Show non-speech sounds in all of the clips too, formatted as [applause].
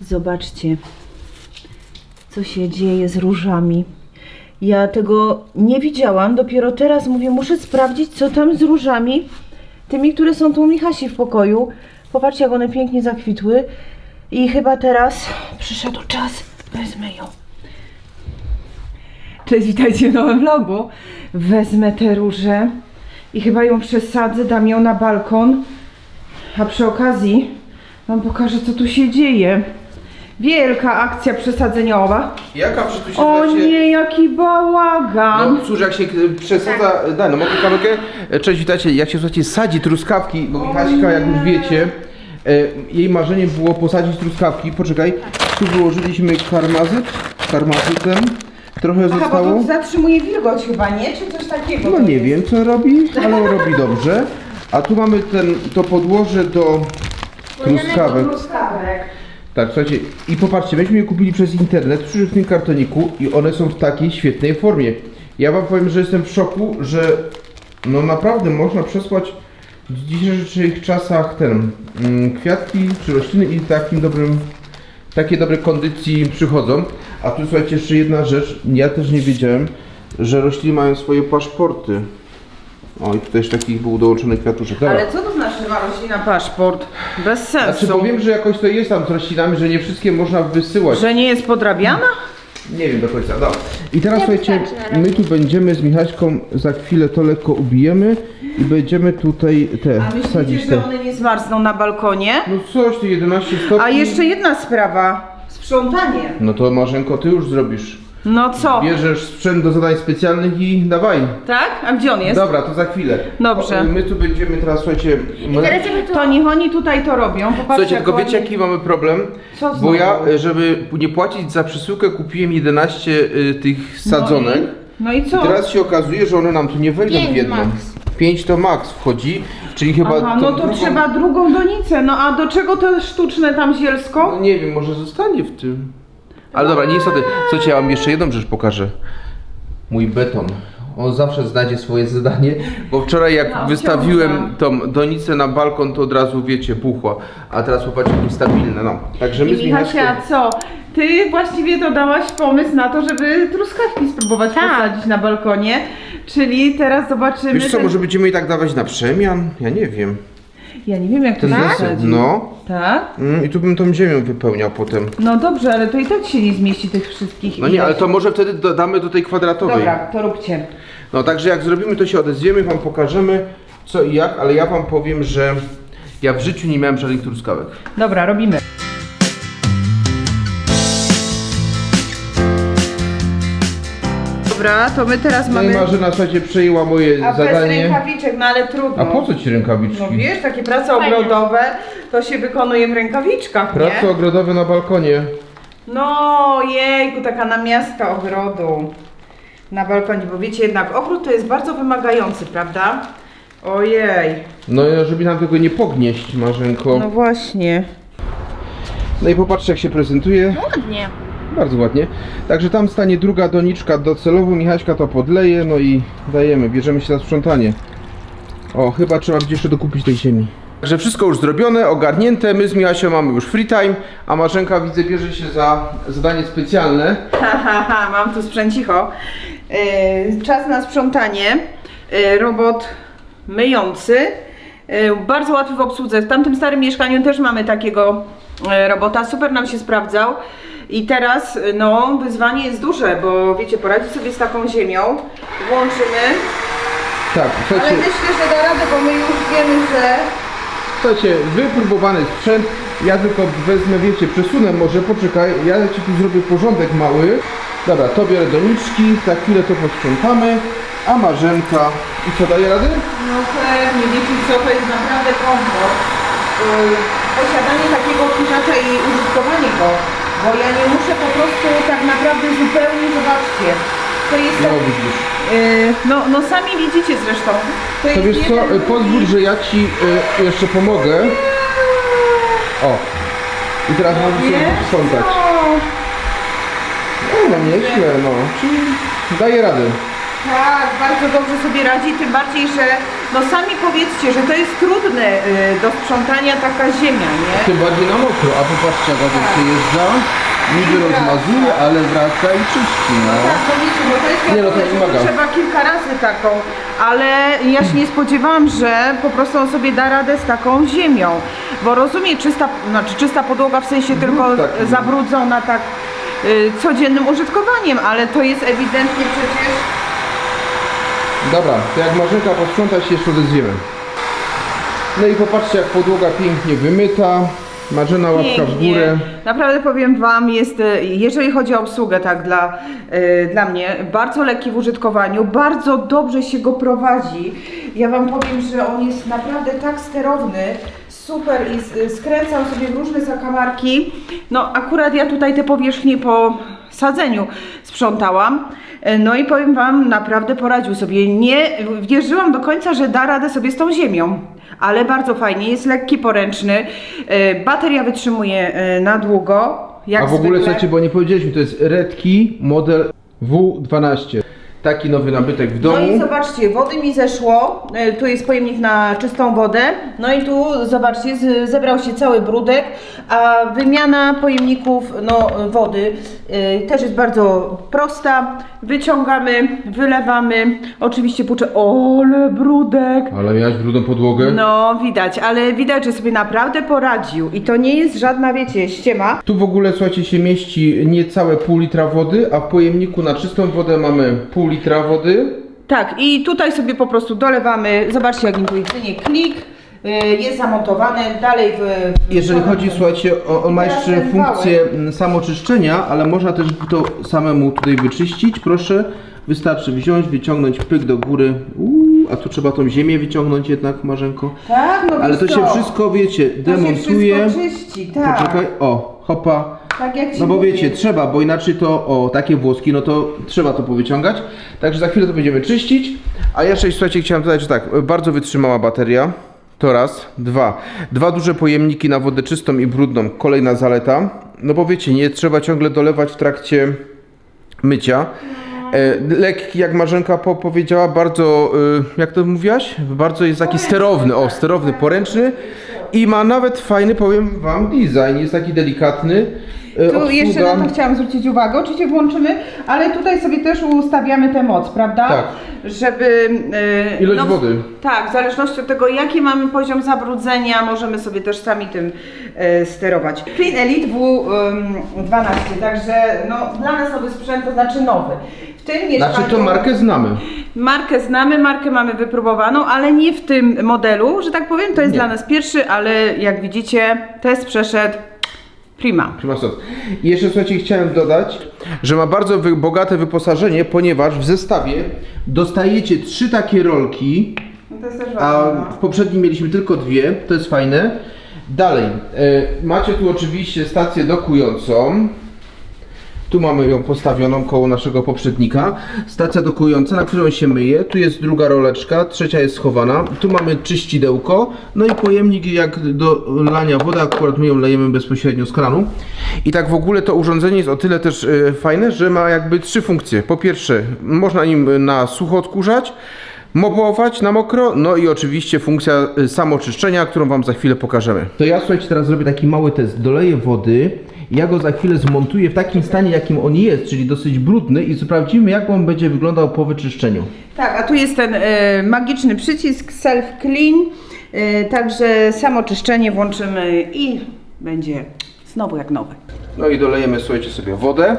Zobaczcie, co się dzieje z różami. Ja tego nie widziałam, dopiero teraz mówię, muszę sprawdzić, co tam z różami, tymi, które są tu u Michasi w pokoju. Popatrzcie, jak one pięknie zakwitły. I chyba teraz przyszedł czas, wezmę ją. Cześć, witajcie w nowym vlogu. Wezmę tę różę i chyba ją przesadzę, dam ją na balkon. A przy okazji Wam pokażę, co tu się dzieje. Wielka akcja przesadzeniowa. Jaka przecież tu się O nie, jaki bałagan. No cóż, jak się e, przesadza... Daj, no mogę kamerkę? E, Cześć, witajcie. Jak się, słuchajcie, sadzi truskawki, bo Michaśka, jak już wiecie, e, jej marzeniem było posadzić truskawki. Poczekaj, tu wyłożyliśmy karmazyt, karmazytem. Trochę Aha, bo zostało. to zatrzymuje wilgoć chyba, nie? Czy coś takiego? No to nie jest? wiem, co robi, ale on robi [laughs] dobrze. A tu mamy ten, to podłoże do truskawek. Truskawek. Tak, słuchajcie, i popatrzcie, myśmy je kupili przez internet, przyszły w tym kartoniku i one są w takiej świetnej formie. Ja wam powiem, że jestem w szoku, że no naprawdę można przesłać w dzisiejszych czasach ten mm, kwiatki czy rośliny i takim dobrym, takie dobre kondycji przychodzą. A tu słuchajcie, jeszcze jedna rzecz, ja też nie wiedziałem, że rośliny mają swoje paszporty. O, i tutaj jeszcze taki był dołączony kwiatuszek. Dobra. Ale co to znaczy ma roślina paszport? Bez sensu. Znaczy powiem, że jakoś to jest tam z roślinami, że nie wszystkie można wysyłać. Że nie jest podrabiana? Nie wiem do końca, no. I teraz Ja słuchajcie, wystarczy na my tu będziemy z Michaśką, za chwilę to lekko ubijemy i będziemy tutaj te A myślicie, wsadzić że te... one nie zmarzną na balkonie? No coś, ty 11 stopni. A jeszcze jedna sprawa. Sprzątanie. No to Marzenko, ty już zrobisz. No co? Bierzesz sprzęt do zadań specjalnych i dawaj. Tak? A gdzie on jest? Dobra, to za chwilę. Dobrze. O, My tu będziemy teraz, słuchajcie... I teraz to... To niech oni tutaj to robią. Popatrzcie, Słuchajcie, tylko wiecie ładnie- jaki mamy problem? Co Bo znowu? ja, e, żeby nie płacić za przesyłkę, kupiłem 11 y, tych sadzonek. No i co? I teraz się okazuje, że one nam tu nie wejdą Pięć w jedną. max. 5 to max wchodzi, czyli chyba Aha, no to drugą- trzeba drugą donicę. No a do czego to sztuczne tam zielsko? No nie wiem, może zostanie w tym. Ale dobra, nie istotne. Słuchajcie, ja wam jeszcze jedną rzecz pokażę. Mój beton. On zawsze znajdzie swoje zadanie, bo wczoraj jak No, wystawiłem tą donicę na balkon, to od razu wiecie, buchła. A teraz popatrzcie, jak stabilne, no. Także my z I Michasia, Michaśką... co? Ty właściwie to dałaś pomysł na to, żeby truskawki spróbować Tak. posadzić na balkonie. Czyli teraz zobaczymy. Wiesz co, ten- może będziemy i tak dawać na przemian? Ja nie wiem. Ja nie wiem jak to Ten zasadzie. No. Tak? Mm, I tu bym tą ziemią wypełniał potem. No dobrze, ale to i tak się nie zmieści tych wszystkich. No nie, ileś. ale to może wtedy dodamy do tej kwadratowej. Dobra, to róbcie. No także jak zrobimy, to się odezwiemy, wam pokażemy co i jak, ale ja wam powiem, że ja w życiu nie miałem żadnych truskawek. Dobra, robimy. Dobra, to my teraz No i mamy... Marzena, słuchajcie, przejęła moje A bez zadanie. rękawiczek, no ale trudno. A po co ci rękawiczki? No wiesz, takie prace Fajnie. ogrodowe to się wykonuje w rękawiczkach, Prace nie? ogrodowe na balkonie. No jejku, taka namiastka ogrodu na balkonie, bo wiecie jednak ogród to jest bardzo wymagający, prawda? Ojej. No i żeby nam tego nie pognieść, Marzenko. No właśnie. No i popatrzcie jak się prezentuje. Ładnie. Bardzo ładnie. Także tam stanie druga doniczka docelowo, Michaśka to podleje, no i dajemy, bierzemy się za sprzątanie. O, chyba trzeba będzie jeszcze dokupić tej ziemi. Także wszystko już zrobione, ogarnięte, my z Michasią mamy już free time, a Marzenka widzę bierze się za zadanie specjalne. Ha, ha, ha, mam tu sprzęcicho. Yy, czas na sprzątanie. Yy, robot myjący. Yy, bardzo łatwy w obsłudze. W tamtym starym mieszkaniu też mamy takiego yy, robota. Super nam się sprawdzał. I teraz, no, wyzwanie jest duże, bo wiecie, poradzi sobie z taką ziemią. Włączymy. Tak, Ale słuchajcie, myślę, że da radę, bo my już wiemy, że... słuchajcie, wypróbowany sprzęt, ja tylko wezmę, wiecie, przesunę może, poczekaj, ja ci tu zrobię porządek mały. Dobra, to biorę doniczki, za chwilę to posprzątamy, a Marzenka, i co, daje rady? No pewnie, wiecie co, to jest naprawdę komfort. Yy, Posiadanie takiego odkurzacza i użytkowanie go, bo ja nie muszę po prostu tak naprawdę zupełnie, zobaczcie, to jest No tak, widzisz. yy, no, no sami widzicie zresztą. To, To jest wiesz co, jeden, y, pozwól, że ja ci y, jeszcze pomogę. O, i teraz możesz sobie Wiesz sprzątać. co? No, no nieźle, no, czyli daje radę. Tak, bardzo dobrze sobie radzi, tym bardziej, że no sami powiedzcie, że to jest trudne y, do sprzątania taka ziemia, nie? Tym bardziej na mokro, a popatrzcie jak Adaś przejeżdża, niby I wraca. rozmazuje, ale wraca i czyści, no. Tak, no wiecie, bo to jest Nie, no to wiadomo, że wymaga. trzeba kilka razy taką, ale ja się nie spodziewałam, że po prostu on sobie da radę z taką ziemią, bo rozumie czysta, znaczy czysta podłoga w sensie tylko taki. zabrudzona tak y, codziennym użytkowaniem, ale to jest ewidentnie przecież Dobra, to jak Marzenka posprząta się jeszcze odezwiemy. No i popatrzcie jak podłoga pięknie wymyta, Marzena łapka w Pięknie. górę. Naprawdę powiem Wam, jest, e, jeżeli chodzi o obsługę, tak dla, e, dla mnie, bardzo lekki w użytkowaniu, bardzo dobrze się go prowadzi. Ja Wam powiem, że on jest naprawdę tak sterowny, super i skręcał sobie w różne zakamarki. No akurat ja tutaj te powierzchnie po sadzeniu sprzątałam. E, No i powiem Wam, naprawdę poradził sobie. Nie wierzyłam do końca, że da radę sobie z tą ziemią ale bardzo fajnie, jest lekki, poręczny, e, bateria wytrzymuje e, na długo, jak A w ogóle zwykle. słuchajcie, bo nie powiedzieliśmy, to jest Redki model W12. Taki nowy nabytek w domu. No i zobaczcie, wody mi zeszło, e, tu jest pojemnik na czystą wodę, no i tu zobaczcie, z- zebrał się cały brudek, a wymiana pojemników no, wody e, też jest bardzo prosta, wyciągamy, wylewamy, oczywiście puczę, ole brudek, Ale miałeś brudną podłogę? no widać, ale widać, że sobie naprawdę poradził. I to nie jest żadna, wiecie, ściema, Tu w ogóle słuchajcie się mieści niecałe pół litra wody, a w pojemniku na czystą wodę mamy pół litra wody. Tak, i tutaj sobie po prostu dolewamy. Zobaczcie, jak intuicyjnie klik y, jest zamontowany dalej w. w Jeżeli chodzi, słuchajcie, o, on ma Teraz jeszcze ten funkcję mm, samoczyszczenia, ale można też to samemu tutaj wyczyścić. Proszę, wystarczy wziąć, wyciągnąć pyk do góry. Uuu, a tu trzeba tą ziemię wyciągnąć jednak, Marzenko. Tak, no Ale to wiesz się co, wszystko, wiecie, to się demontuje. wszystko czyści, tak. Poczekaj, o, hopa. Tak jak ci No bo mówię. wiecie, trzeba, bo inaczej to, o, takie włoski, no to trzeba to powyciągać. Także za chwilę to będziemy czyścić. A jeszcze, słuchajcie, chciałem dodać, że tak, bardzo wytrzymała bateria. To raz. Dwa. Dwa duże pojemniki na wodę czystą i brudną. Kolejna zaleta. No bo wiecie, nie trzeba ciągle dolewać w trakcie mycia. E, lekki, jak Marzenka po powiedziała, bardzo, y, jak to mówiłaś? Bardzo jest taki sterowny, o, sterowny, poręczny i ma nawet fajny, powiem wam, design, jest taki delikatny. E, Tu jeszcze obsługa- na to chciałam zwrócić uwagę, oczywiście włączymy, ale tutaj sobie też ustawiamy tę moc, prawda? Tak. Żeby. y, Ilość wody. Tak, w zależności od tego, jaki mamy poziom zabrudzenia, możemy sobie też sami tym y, sterować. Clean Elite W12, także no, dla nas nowy sprzęt to znaczy nowy. W tym mieszkaniu. Znaczy to markę znamy. Markę znamy, markę mamy wypróbowaną, ale nie w tym modelu, że tak powiem. To jest Nie. dla nas pierwszy, ale jak widzicie, test przeszedł prima. Prima sort. I jeszcze słuchajcie, chciałem dodać, że ma bardzo wy, bogate wyposażenie, ponieważ w zestawie dostajecie trzy takie rolki, No to jest też a ważne. w poprzednim mieliśmy tylko dwie, to jest fajne. Dalej, e, macie tu oczywiście stację dokującą. Tu mamy ją postawioną koło naszego poprzednika. Stacja dokująca, na którą się myje. Tu jest druga roleczka, trzecia jest schowana. Tu mamy czyścidełko, no i pojemnik jak do lania wody, akurat my ją lejemy bezpośrednio z kranu. I tak w ogóle to urządzenie jest o tyle też e, fajne, że ma jakby trzy funkcje. Po pierwsze, można nim na sucho odkurzać, mopować na mokro, no i oczywiście funkcja y, samoczyszczenia, którą Wam za chwilę pokażemy. To ja słuchajcie, teraz zrobię taki mały test. Doleję wody, ja go za chwilę zmontuję w takim stanie, jakim on jest, czyli dosyć brudny i sprawdzimy, jak on będzie wyglądał po wyczyszczeniu. Tak, a tu jest ten e, magiczny przycisk Self Clean, e, także samo czyszczenie włączymy i będzie znowu jak nowy. No i dolejemy, słuchajcie, sobie wodę.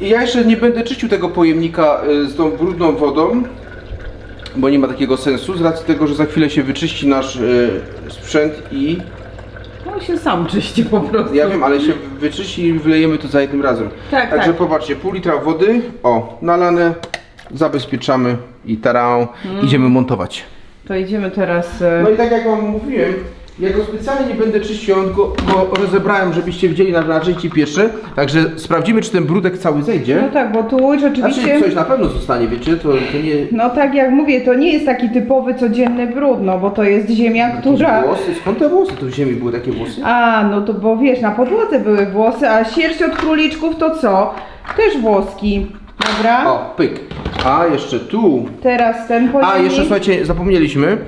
I ja jeszcze nie będę czyścił tego pojemnika y, z tą brudną wodą, bo nie ma takiego sensu, z racji tego, że za chwilę się wyczyści nasz y, sprzęt i On się sam czyści po prostu. Ja wiem, ale się wyczyści i wylejemy to za jednym razem. Tak, Także tak. popatrzcie, pół litra wody, o, nalane, zabezpieczamy i tarą, Mm. idziemy montować. To idziemy teraz... e, No i tak jak wam mówiłem, ja go specjalnie nie będę czyścił, on go, go rozebrałem, żebyście widzieli na, części pierwsze. Także sprawdzimy, czy ten brudek cały zejdzie. No tak, bo tu rzeczywiście... Znaczy coś na pewno zostanie, wiecie, to, to nie... No tak jak mówię, to nie jest taki typowy codzienny brud, no bo to jest ziemia, Jakieś która... Włosy, skąd te włosy? To w ziemi były takie włosy? A, no to bo wiesz, na podłodze były włosy, a sierść od króliczków to co? Też włoski. Dobra. O, pyk. A jeszcze tu. Teraz ten poziom. A, jeszcze słuchajcie, zapomnieliśmy.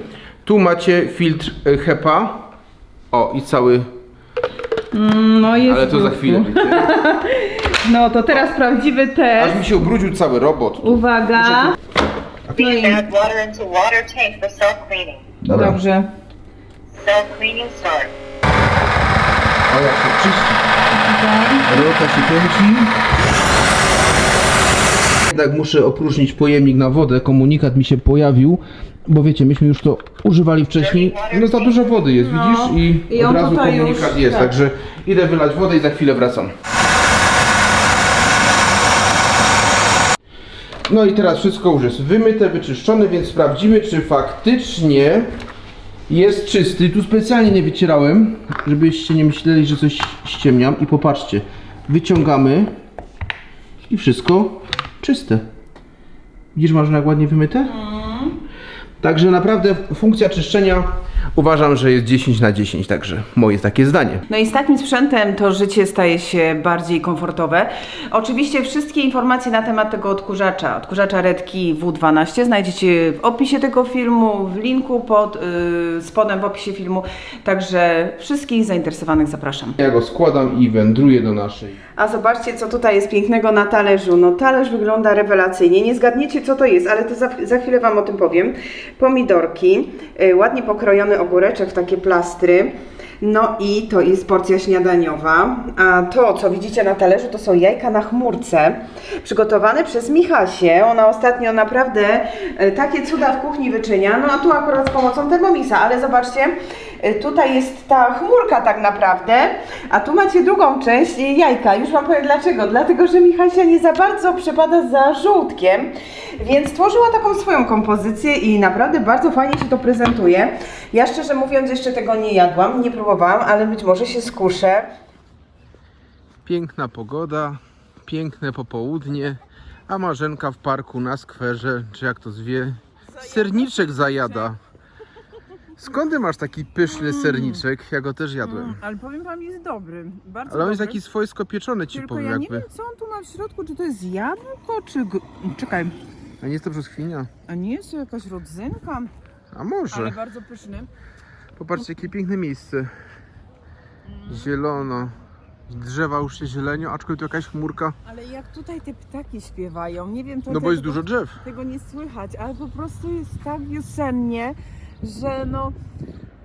Tu macie filtr e, HEPA. O, i cały. No jest Ale to za chwilę. [laughs] No to teraz prawdziwy Aż test. mi się ubrudził cały robot. Uwaga. No Being i add water into water tank for self-cleaning. Dobra. dobrze. Self-cleaning start. O, jak się czyści. Rolka się kręci. Tak, muszę opróżnić pojemnik na wodę. Komunikat mi się pojawił. Bo wiecie, myśmy już to używali wcześniej. No za dużo wody jest, No. widzisz? I, I od on razu tutaj komunikat już- jest. tak. Także idę wylać wodę i za chwilę wracam. No i teraz wszystko już jest wymyte, wyczyszczone, więc sprawdzimy, czy faktycznie jest czysty. Tu specjalnie nie wycierałem, żebyście nie myśleli, że coś ściemniam. I popatrzcie, wyciągamy i wszystko czyste. Widzisz, masz jak ładnie wymyte? Także naprawdę funkcja czyszczenia uważam, że jest 10 na 10, także moje takie zdanie. No i z takim sprzętem to życie staje się bardziej komfortowe. Oczywiście wszystkie informacje na temat tego odkurzacza, odkurzacza Redki W12 znajdziecie w opisie tego filmu, w linku pod yy, spodem w opisie filmu. Także wszystkich zainteresowanych zapraszam. Ja go składam i wędruję do naszej. A zobaczcie, co tutaj jest pięknego na talerzu. No talerz wygląda rewelacyjnie. Nie zgadniecie, co to jest, ale to za, za chwilę Wam o tym powiem. Pomidorki, y, ładnie pokrojony ogóreczek takie plastry. No i to jest porcja śniadaniowa. A to, co widzicie na talerzu, to są jajka na chmurce, przygotowane przez Michasię. Ona ostatnio naprawdę y, takie cuda w kuchni wyczynia. No a tu akurat z pomocą Thermomixa, ale zobaczcie, tutaj jest ta chmurka tak naprawdę, a tu macie drugą część y, jajka. Już Wam powiem dlaczego. Dlatego, że Michasia nie za bardzo przepada za żółtkiem, więc stworzyła taką swoją kompozycję i naprawdę bardzo fajnie się to prezentuje. Ja szczerze mówiąc jeszcze tego nie jadłam, nie próbowałam, ale być może się skuszę. Piękna pogoda, piękne popołudnie, a Marzenka w parku na skwerze, czy jak to zwie, serniczek zajada. Skąd ty masz taki pyszny serniczek? Ja go też jadłem. ale powiem Wam, jest dobry. Bardzo Ale on jest taki swojsko pieczony, ci Tylko powiem ja nie jakby. wiem, co on tu ma w środku, czy to jest jabłko, czy... gr- Czekaj, A nie jest to brzoskwinia? a nie jest to jakaś rodzynka? A może. Ale bardzo pyszny. Popatrzcie, jakie piękne miejsce. Zielono. Drzewa już się zielenią, aczkolwiek tu jakaś chmurka. Ale jak tutaj te ptaki śpiewają, nie wiem, to No bo jest tego, dużo drzew. tego nie słychać, ale po prostu jest tak wiosennie, że no,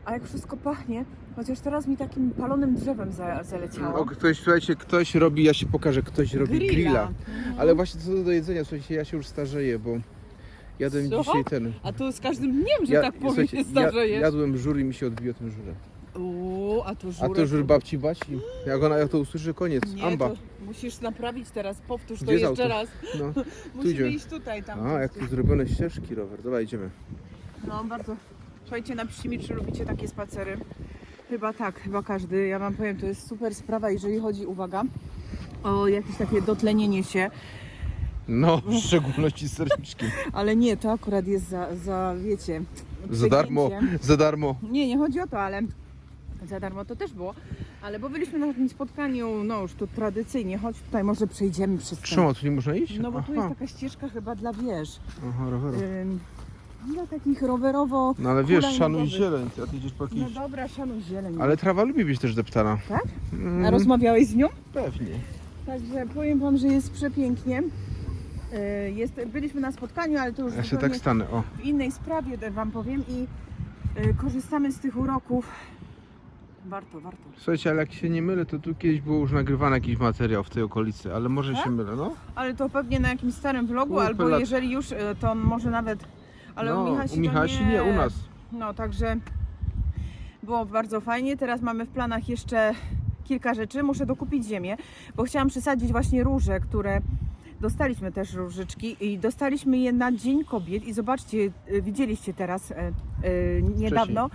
a jak wszystko pachnie, chociaż teraz mi takim palonym drzewem za, zaleciało. O, ktoś, słuchajcie, ktoś robi, ja się pokażę, ktoś robi grilla. Ale właśnie co do jedzenia, słuchajcie, ja się już starzeję, bo jadłem Co? dzisiaj ten. A to z każdym dniem, że Ja, tak powiem, słuchajcie, się starzejesz. jadłem żur i mi się odbiło ten żurek. Uuu, a to A żurek. to żur babci Basi. Jak ona jak to usłyszy, koniec. Nie, Amba. to musisz naprawić teraz, powtórz to Gdzie jest jeszcze auto? raz. No. [laughs] Musimy iść tutaj, tam. A, jak tu zrobione ścieżki rower. Dobra, idziemy. No bardzo. Słuchajcie, napiszcie mi, czy lubicie takie spacery. Chyba tak, chyba każdy. Ja wam powiem, to jest super sprawa, jeżeli chodzi, uwaga, o jakieś takie dotlenienie się. No, w szczególności z serniczkiem. [laughs] Ale nie, to akurat jest za, za wiecie, Za darmo, przegięcie. za darmo. Nie, nie chodzi o to, ale za darmo to też było. Ale bo byliśmy na takim spotkaniu, no już tu tradycyjnie, chodź tutaj może przejdziemy przez ten. Tu nie można iść? No bo tu Aha. jest taka ścieżka chyba dla wiesz, Aha, roweru. ym, dla takich rowerowo No ale wiesz, hulajnogowych. szanuj zieleń, ty, a ty idziesz po No jakiś... dobra, szanuj zieleń. Ale trawa lubi być też deptana. Tak? Mm, A rozmawiałeś z nią? Pewnie. Także powiem Wam, że jest przepięknie. E, Jest, byliśmy na spotkaniu, ale to już Ja się zupełnie tak stanę, o. w innej sprawie e, Wam powiem i e, korzystamy z tych uroków. Warto, warto. Słuchajcie, ale jak się nie mylę, to tu kiedyś było już nagrywany jakiś materiał w tej okolicy, ale może Tak? się mylę, no? Ale to pewnie na jakimś starym vlogu, albo lat. jeżeli już, e, to może nawet... Ale no, u Michasi, u Michasi nie. nie, u nas. No, także było bardzo fajnie. Teraz mamy w planach jeszcze kilka rzeczy. Muszę dokupić ziemię, bo chciałam przesadzić właśnie róże, które dostaliśmy też różyczki i dostaliśmy je na Dzień Kobiet i zobaczcie, y, widzieliście teraz e, e, niedawno,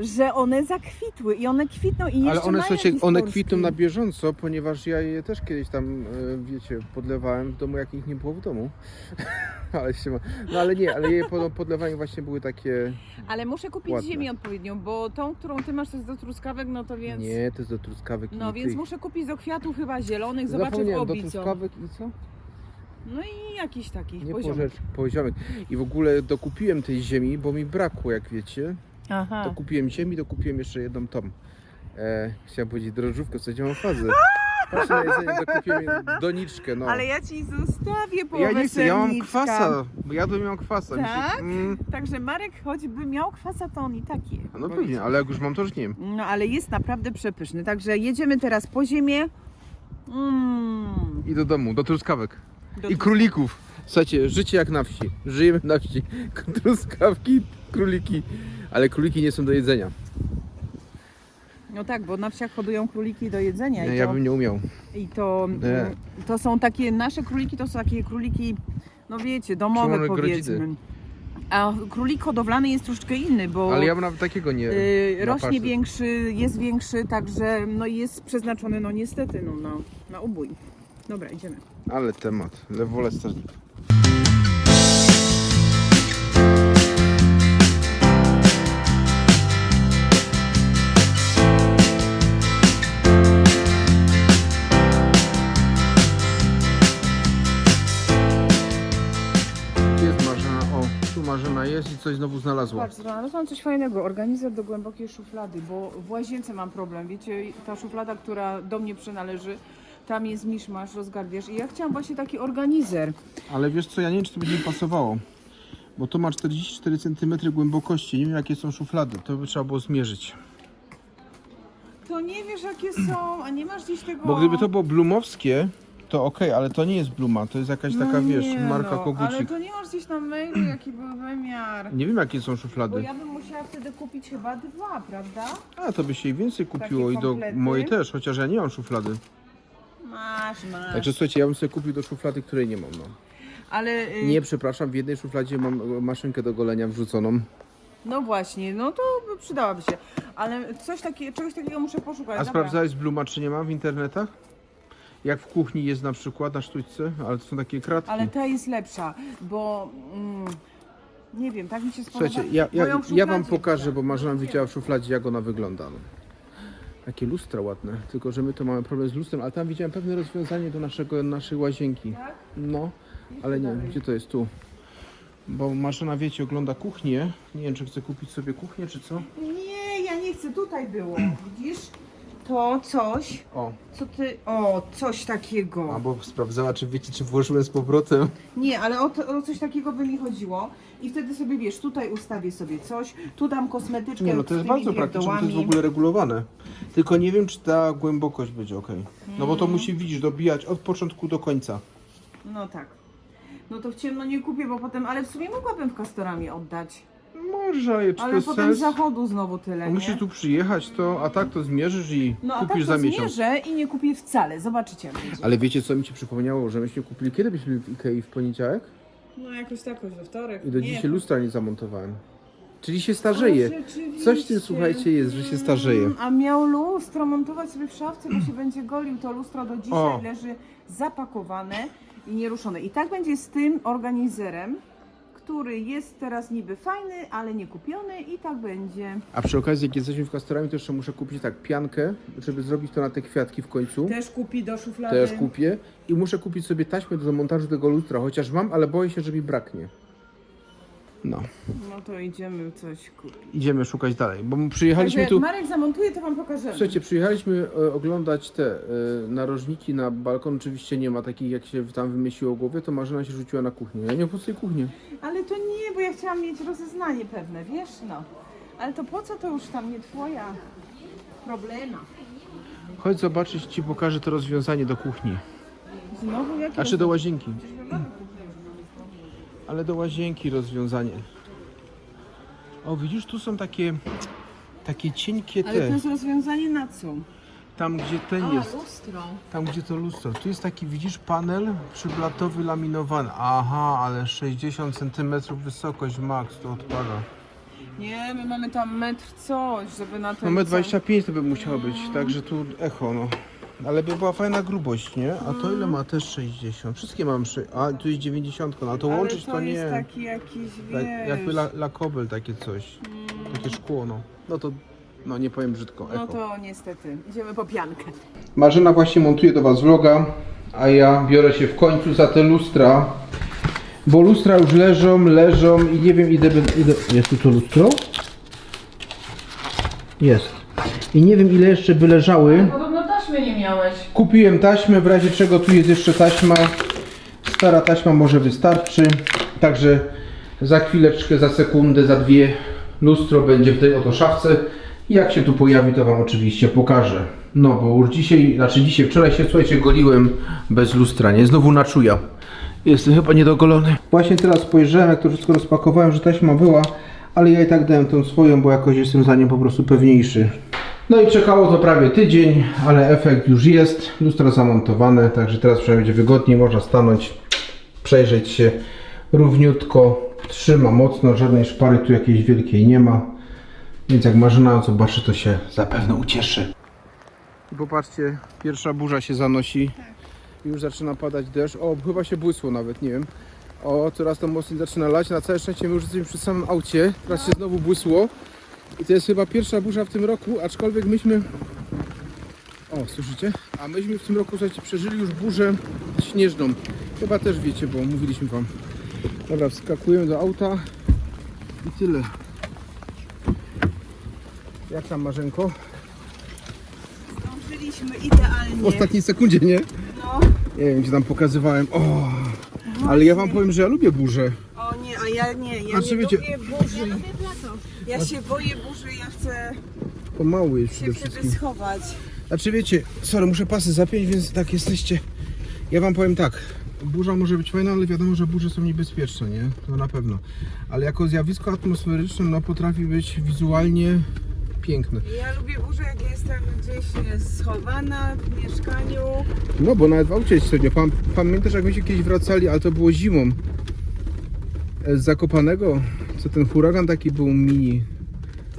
że one zakwitły i one kwitną i jeszcze Ale one, mają słuchajcie, one kwitną na bieżąco, ponieważ ja je też kiedyś tam, e, wiecie, podlewałem w domu, jak ich nie było w domu. [laughs] ale się ma... No ale nie, ale je po- podlewanie właśnie były takie... Ale muszę kupić Ładne. ziemię odpowiednią, bo tą, którą ty masz to jest do truskawek, no to więc... Nie, to jest do truskawek No więc tych... muszę kupić do kwiatów chyba zielonych, zobaczę w Zapomniałem, do truskawek i co? No i jakiś taki Nie poziomek. porzecz, poziomek. I w ogóle dokupiłem tej ziemi, bo mi brakło, jak wiecie. Aha. Dokupiłem ziemi, dokupiłem jeszcze jedną tą. E, chciałem powiedzieć drożdżówkę, co mam fazę. [laughs] Patrz na jedzenie, dokupiłem doniczkę, no. Ale ja ci zostawię połowę ja nie chcę, ja mam serniczka. kwasa, bo jadłem ją kwasa. Mi Tak? mm, Także Marek choćby miał kwasa, to on i taki. je. no pewnie, ale jak już mam, to już nie wiem. No ale jest naprawdę przepyszny. Także jedziemy teraz po ziemię. Mm. I do domu, do truskawek. Do I królików. Słuchajcie, życie jak na wsi. Żyjemy na wsi. [laughs] Truskawki, króliki. Ale króliki nie są do jedzenia. No tak, bo na wsiach hodują króliki do jedzenia. Nie, i ja to, bym nie umiał. i to, Nie. mm, to są takie, nasze króliki to są takie króliki, no wiecie, domowe powiedzmy. grodzidy. A królik hodowlany jest troszeczkę inny, bo Ale ja bym nawet takiego nie. y, na rośnie większy, jest większy, także no jest przeznaczony no niestety no, na, na ubój. Dobra, idziemy. Ale temat. Lewole strażnik. Coś znowu znalazła. Patrz, znalazłam coś fajnego. Organizer do głębokiej szuflady, bo w łazience mam problem. Wiecie, ta szuflada, która do mnie przynależy, tam jest miszmasz, rozgardiasz. I ja chciałam właśnie taki organizer. Ale wiesz co, ja nie wiem czy to będzie mi pasowało. Bo to ma 44 cm głębokości. Nie wiem jakie są szuflady. To by trzeba było zmierzyć. To nie wiesz, jakie są, a nie masz gdzieś tego... Bo gdyby to było blumowskie, to okej, ale to nie jest bluma. To jest jakaś taka, No wiesz, nie marka no, Ale kogucik. to nie masz gdzieś na mailu, jaki był wymiar. Nie wiem jakie są Bo szuflady. ja bym musiała wtedy kupić chyba dwa, prawda? A, to by się i więcej kupiło i do komplety. mojej też, chociaż ja nie mam szuflady. Masz, masz. Także słuchajcie, ja bym sobie kupił do szuflady, której nie mam. No. Ale... y, Nie, przepraszam, w jednej szufladzie mam e, maszynkę do golenia wrzuconą. No właśnie, no to by przydałaby się. Ale coś takiego, czegoś takiego muszę poszukać. A Dobra. sprawdzałeś bluma, czy nie ma w internetach? Jak w kuchni jest na przykład na sztućce, ale to są takie kratki. Ale ta jest lepsza, bo mm, nie wiem, tak mi się spodoba. Słuchajcie, ja, ja, Moją w ja wam szufladzie pokażę, bo Marzena widziała w szufladzie, jak ona wygląda. No. Takie lustra ładne, tylko że my to mamy problem z lustrem, ale tam widziałem pewne rozwiązanie do naszego, naszej łazienki. Tak? No, ale nie wiem, gdzie to jest tu. Bo Marzena, wiecie, ogląda kuchnię. Nie wiem, czy chce kupić sobie kuchnię, czy co? Nie, ja nie chcę, tutaj było. Widzisz? To coś, O, co ty. O, coś takiego. albo sprawdzała, czy wiecie, czy włożyłem z powrotem. Nie, ale o, to, o coś takiego by mi chodziło. I wtedy sobie wiesz, tutaj ustawię sobie coś, tu dam kosmetyczkę. Nie, no to z jest tymi bardzo praktyczne, bo to jest w pierdołami. ogóle regulowane. Tylko nie wiem, czy ta głębokość będzie ok. No bo to Mm. musi, widzisz, dobijać od początku do końca. No tak. No to w ciemno nie kupię, bo potem, ale w sumie mogłabym w kastorami oddać. Może, czy to Ale jest potem sens? z zachodu znowu tyle. No nie? musisz tu przyjechać, to, a tak to zmierzysz i No a tak kupisz to za miesiąc. zmierzę i nie kupię wcale. Zobaczycie. będzie. Ale wiecie, co mi się przypomniało, że myśmy kupili, kiedy byśmy byli w Ikei w poniedziałek? No jakoś tak, we wtorek. I do nie, dzisiaj lustra nie zamontowałem. Czyli się starzeje. Coś w tym, słuchajcie, jest, że się starzeje. Mm, A miał lustro montować sobie w szafce, bo się będzie golił. To lustro do dzisiaj O. leży zapakowane i nieruszone. I tak będzie z tym organizerem, który jest teraz niby fajny, ale nie kupiony i tak będzie. A przy okazji, jak jesteśmy w kastorami, to jeszcze muszę kupić tak piankę, żeby zrobić to na te kwiatki w końcu. Też kupi do szuflady. Też kupię. I muszę kupić sobie taśmę do montażu tego lustra, chociaż mam, ale boję się, że mi braknie. No, No to idziemy coś kupić. idziemy szukać dalej, bo Także przyjechaliśmy jak tu... Marek zamontuje, to wam pokażemy. Słuchajcie, przyjechaliśmy e, oglądać te e, narożniki na balkon. Oczywiście nie ma takich, jak się tam wymyśliło w głowie, to Marzena się rzuciła na kuchnię. Ja nie po co tej kuchnię. Ale to nie, bo ja chciałam mieć rozeznanie pewne, wiesz, no. Ale to po co to już tam nie twoja problema? Chodź zobaczyć, ci pokażę to rozwiązanie do kuchni. Znowu jakie A czy do łazienki? Ale do łazienki rozwiązanie. O, widzisz, tu są takie takie cienkie Ale to jest rozwiązanie na co? Tam gdzie ten jest. lustro. Tam gdzie to lustro. Tu jest taki, widzisz, panel przyblatowy laminowany. Aha, ale 60 cm wysokość max to odpada. Nie, my mamy tam metr coś, żeby na No ten... metr 25 to by musiało być, także tu echo, no. Ale by była fajna grubość, nie? A to ile ma? Też 60. Wszystkie mam 6. A tu jest 90, no a to Ale łączyć to, to, jest nie. taki jakiś, Tak, wiesz... jakby la, lakobel takie coś. Takie szkło, no. No to, no nie powiem brzydko, echo. No to niestety, idziemy po piankę. Marzena właśnie montuje do Was vloga, a ja biorę się w końcu za te lustra. Bo lustra już leżą, leżą i nie wiem ile, ile... Jest tu to lustro? Jest. I nie wiem ile jeszcze by leżały. Taśmy nie miałeś. Kupiłem taśmę, w razie czego tu jest jeszcze taśma. Stara taśma może wystarczy. Także za chwileczkę, za sekundę, za dwie lustro będzie w tej oto szafce. Jak się tu pojawi, to Wam oczywiście pokażę. No bo już dzisiaj, znaczy dzisiaj, wczoraj się słuchajcie, goliłem bez lustra, nie? Znowu na czuja. Jestem chyba niedogolony. Właśnie teraz spojrzałem, jak to wszystko rozpakowałem, że taśma była, ale ja i tak dałem tą swoją, bo jakoś jestem za nią po prostu pewniejszy. No i czekało to prawie tydzień, ale efekt już jest. Lustro zamontowane, także teraz przynajmniej będzie wygodniej. Można stanąć, przejrzeć się równiutko. Trzyma mocno, żadnej szpary tu jakiejś wielkiej nie ma. Więc jak Marzena zobaczy, to się zapewne ucieszy. Popatrzcie, pierwsza burza się zanosi. Już zaczyna padać deszcz. O, chyba się błysło nawet, nie wiem. O, coraz to mocniej zaczyna lać. Na całe szczęście my już jesteśmy przy samym aucie. Teraz się znowu błysło. I to jest chyba pierwsza burza w tym roku, aczkolwiek myśmy... O, słyszycie? A myśmy w tym roku, słuchajcie, przeżyli już burzę śnieżną. Chyba też wiecie, bo mówiliśmy wam. Dobra, wskakujemy do auta i tyle. Jak tam Marzenko? Zdążyliśmy idealnie. W ostatniej sekundzie, nie? No. Nie wiem, gdzie tam pokazywałem. O, ale ja wam powiem, że ja lubię burzę. O nie, a ja nie, ja Znaczy, nie wiecie- lubię burzy. Ja się boję burzy, ja chcę Pomału jest się przede wtedy wszystkim. schować. Znaczy wiecie, sorry, muszę pasy zapiąć, więc tak jesteście. Ja wam powiem tak. Burza może być fajna, ale wiadomo, że burze są niebezpieczne, nie? To na pewno. Ale jako zjawisko atmosferyczne, no potrafi być wizualnie piękne. Ja lubię burzę, jak jestem gdzieś e, schowana w mieszkaniu. No bo nawet w aucie średnio. Pam, pamiętasz jak myśmy kiedyś wracali, ale to było zimą. E, Z Zakopanego, co ten huragan taki był mini.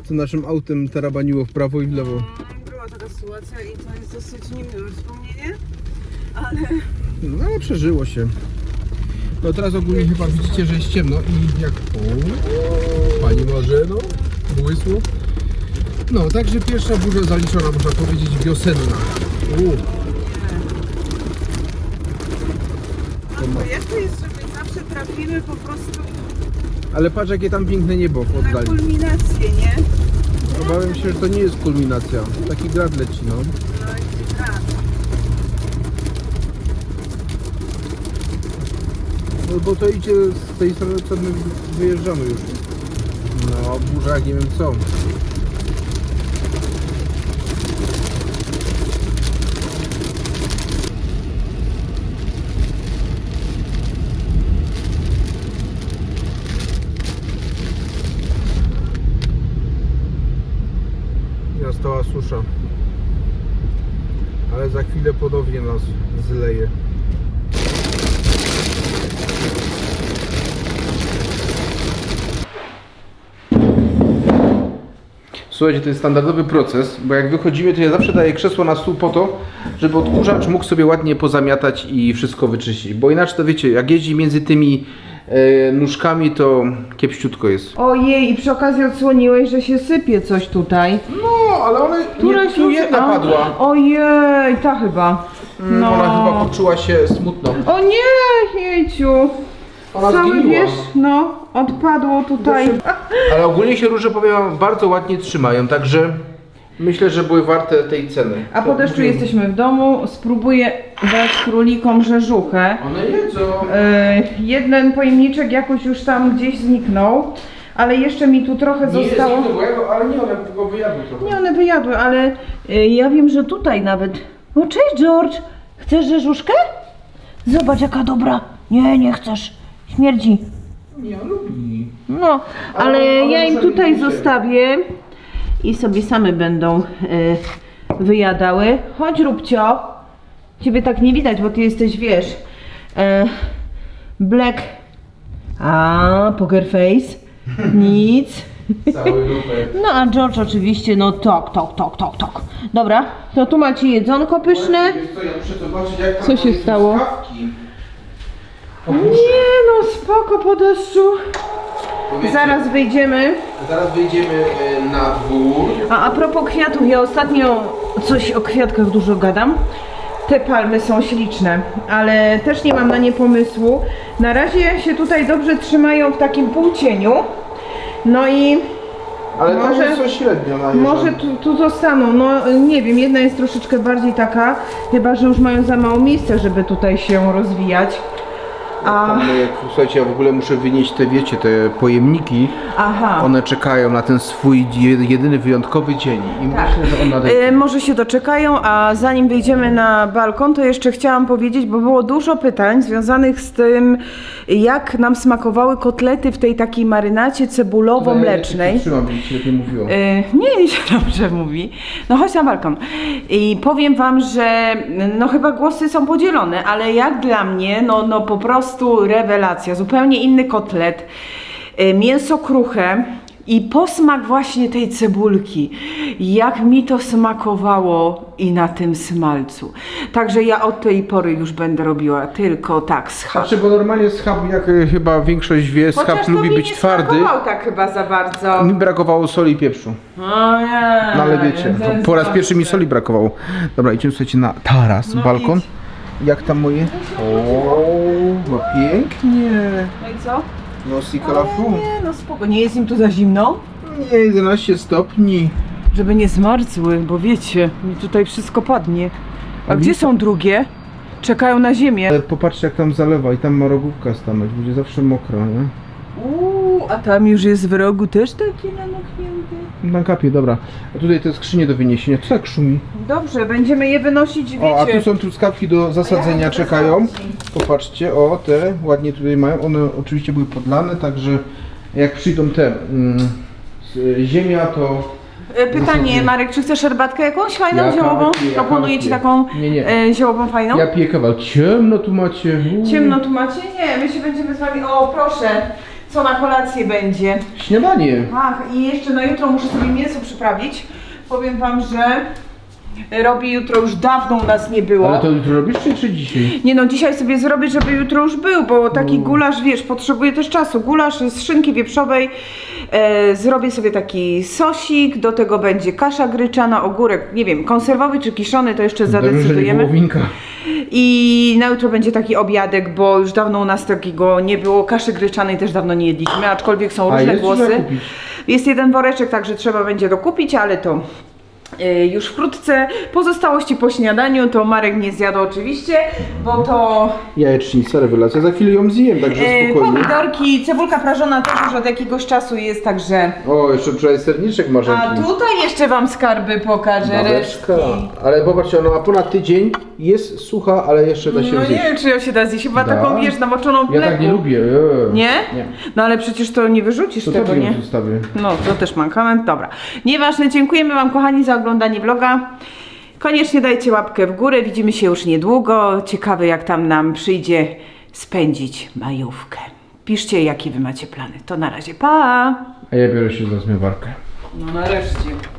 Co naszym autem tarabaniło w prawo i w lewo. Mm, Była taka sytuacja i to jest dosyć niemiłe wspomnienie, ale No ale przeżyło się. No teraz ogólnie chyba widzicie, że jest ciemno i jak... O, Pani Marzeno, błysło. No, także pierwsza burza zaliczona, można powiedzieć, wiosenna. U, no, to zawsze trafimy po prostu ale patrz jakie tam piękne niebo w na oddali. kulminację, nie? Obawiam się, że to nie jest kulminacja. Taki grad leci, no. No i tak. No bo to idzie z tej strony, co my wyjeżdżamy już. No, burza jak nie wiem co. Nastała susza. Ale za chwilę ponownie nas zleje. Słuchajcie, to jest standardowy proces, bo jak wychodzimy, to ja zawsze daję krzesło na stół po to, żeby odkurzacz mógł sobie ładnie pozamiatać i wszystko wyczyścić. Bo inaczej to wiecie, jak jeździ między tymi e, nóżkami, to kiepściutko jest. Ojej, i przy okazji odsłoniłeś, że się sypie coś tutaj. No, ale one Któraś tu jedna a, padła. Ojej, ta chyba. No. Ona chyba poczuła się smutno. O nie, jejciu. Ona Cały zginiła. wiesz, no, odpadło tutaj. Ale ogólnie się róże, powiem wam, bardzo ładnie trzymają, także myślę, że były warte tej ceny. A po deszczu jesteśmy w domu. Spróbuję dać królikom rzeżuchę. One jedzą. Yy, jeden pojemniczek jakoś już tam gdzieś zniknął, ale jeszcze mi tu trochę Nie zostało. jest złego, ale nie, one tylko wyjadły trochę. Nie, one wyjadły, ale y, ja wiem, że tutaj nawet. O, cześć George! Chcesz rzeżuszkę? Zobacz jaka dobra. Nie, nie chcesz. Śmierdzi. Nie, on lubi. No, ale Ale- ale ja im muszę tutaj zostawię i sobie same będą y, wyjadały. Chodź Rubcio. Ciebie tak nie widać, bo ty jesteś, wiesz, e, black. A, poker face. Nic. [laughs] Cały. No a George oczywiście, no tok, tok, tok, tok, tok. Dobra, to tu macie jedzonko pyszne. Co, się stało? Nie no, spoko po deszczu. Powiedzcie, Zaraz wyjdziemy. Zaraz wyjdziemy e, na dwór. A a propos kwiatów, ja ostatnio coś o kwiatkach dużo gadam. te palmy są śliczne, ale też nie mam na nie pomysłu. Na razie się tutaj dobrze trzymają w takim półcieniu. No i Ale Może- może są średnio na może tu, tu zostaną, no nie wiem, jedna jest troszeczkę bardziej taka, chyba że już mają za mało miejsca, żeby tutaj się rozwijać. A, Tam, jak, słuchajcie, ja w ogóle muszę wynieść te, wiecie, te pojemniki. aha. One czekają na ten swój je- jedyny wyjątkowy dzień i Tak. myślę, że on nadejdzie. E, może się doczekają, a zanim wyjdziemy na balkon, to jeszcze chciałam powiedzieć, bo było dużo pytań związanych z tym, jak nam smakowały kotlety w tej takiej marynacie cebulowo-mlecznej. Trzymam, żeby ci lepiej mówiło. E, Nie, nie się [laughs] dobrze mówi. No chodź na balkon. I powiem wam, że no chyba głosy są podzielone, ale jak dla mnie, no, no po prostu rewelacja. Zupełnie inny kotlet. E, Mięso kruche i posmak właśnie tej cebulki. Jak mi to smakowało i na tym smalcu. Także ja od tej pory już będę robiła tylko tak z Znaczy, bo normalnie schab, jak e, chyba większość wie, schab Chociaż to lubi mi być nie twardy. smakował tak chyba za bardzo. Mi brakowało soli i pieprzu. O nie. No ale wiecie, to jest po raz pierwszy mi soli brakowało. Dobra, idziemy słuchajcie na taras, No balkon. Jak tam moje? O, pięknie. No i co? No si kalafu. Nie, no spoko. Nie jest im tu za zimno? Nie, 11 stopni. Żeby nie zmarzły, bo wiecie, mi tutaj wszystko padnie. A gdzie są drugie? Czekają na ziemię. Ale popatrzcie jak tam zalewa i tam ma rogówka stanąć, będzie zawsze mokro, nie? Uuu, a tam już jest w rogu też takie namoknięte. Na kapie, dobra. A tutaj te skrzynie do wyniesienia, co tak szumi? Dobrze, będziemy je wynosić, wiecie. O, a tu są truskawki do zasadzenia, Ja- czekają. Popatrzcie, o te ładnie tutaj mają. One oczywiście były podlane, także jak przyjdą te mm, z- ziemia, to E, Pytanie. Marek, czy chcesz herbatkę jakąś fajną, Ja ziołową? kawę piję, ja Proponuję kawę ci piję. taką Nie, nie. E, ziołową fajną? ja piję kawał. Ciemno tu macie. Uuu. Ciemno tu macie? Nie, my się będziemy z wami... O, proszę, co na kolację będzie? Śniadanie. Ach, i jeszcze na jutro muszę sobie mięso przyprawić. Powiem wam, że robię jutro już dawno u nas nie było. Ale to jutro robisz czy, czy dzisiaj? Nie no, dzisiaj sobie zrobię, żeby jutro już był, bo taki gulasz, wiesz, potrzebuje też czasu. Gulasz z szynki wieprzowej. E, zrobię sobie taki sosik, do tego będzie kasza gryczana, ogórek, nie wiem, konserwowy czy kiszony, to jeszcze nie zadecydujemy. wołowinka. I na jutro będzie taki obiadek, bo już dawno u nas takiego nie było. Kaszy gryczanej też dawno nie jedliśmy, aczkolwiek są A różne jest, głosy. kupić. Jest jeden woreczek, także trzeba będzie dokupić, ale to już wkrótce. Pozostałości po śniadaniu to Marek nie zjadł oczywiście, bo to Jajecznica, rewelacja. Za chwilę ją zjem, także e, spokojnie. pomidorki, cebulka prażona też już od jakiegoś czasu jest, także... O, jeszcze wczoraj serniczek A marzenki. tutaj jeszcze Wam skarby pokażę, Babeczka. resztki. Ale popatrzcie, ona ma ponad tydzień, jest sucha, ale jeszcze da się No nie zjeść. wiem, czy ją się da zjeść, chyba Da. taką, wiesz, namoczoną w Ja mleku. tak nie lubię. eee. Nie? Nie. No ale przecież to nie wyrzucisz To tego, tak nie? ją zostawię. No, to też mankament. Dobra. Nieważne, dziękujemy Wam, kochani, za oglądanie vloga. Koniecznie dajcie łapkę w górę. Widzimy się już niedługo. Ciekawe, jak tam nam przyjdzie spędzić majówkę. Piszcie, jakie Wy macie plany. To na razie, pa! A ja biorę się za zmywarkę. No nareszcie.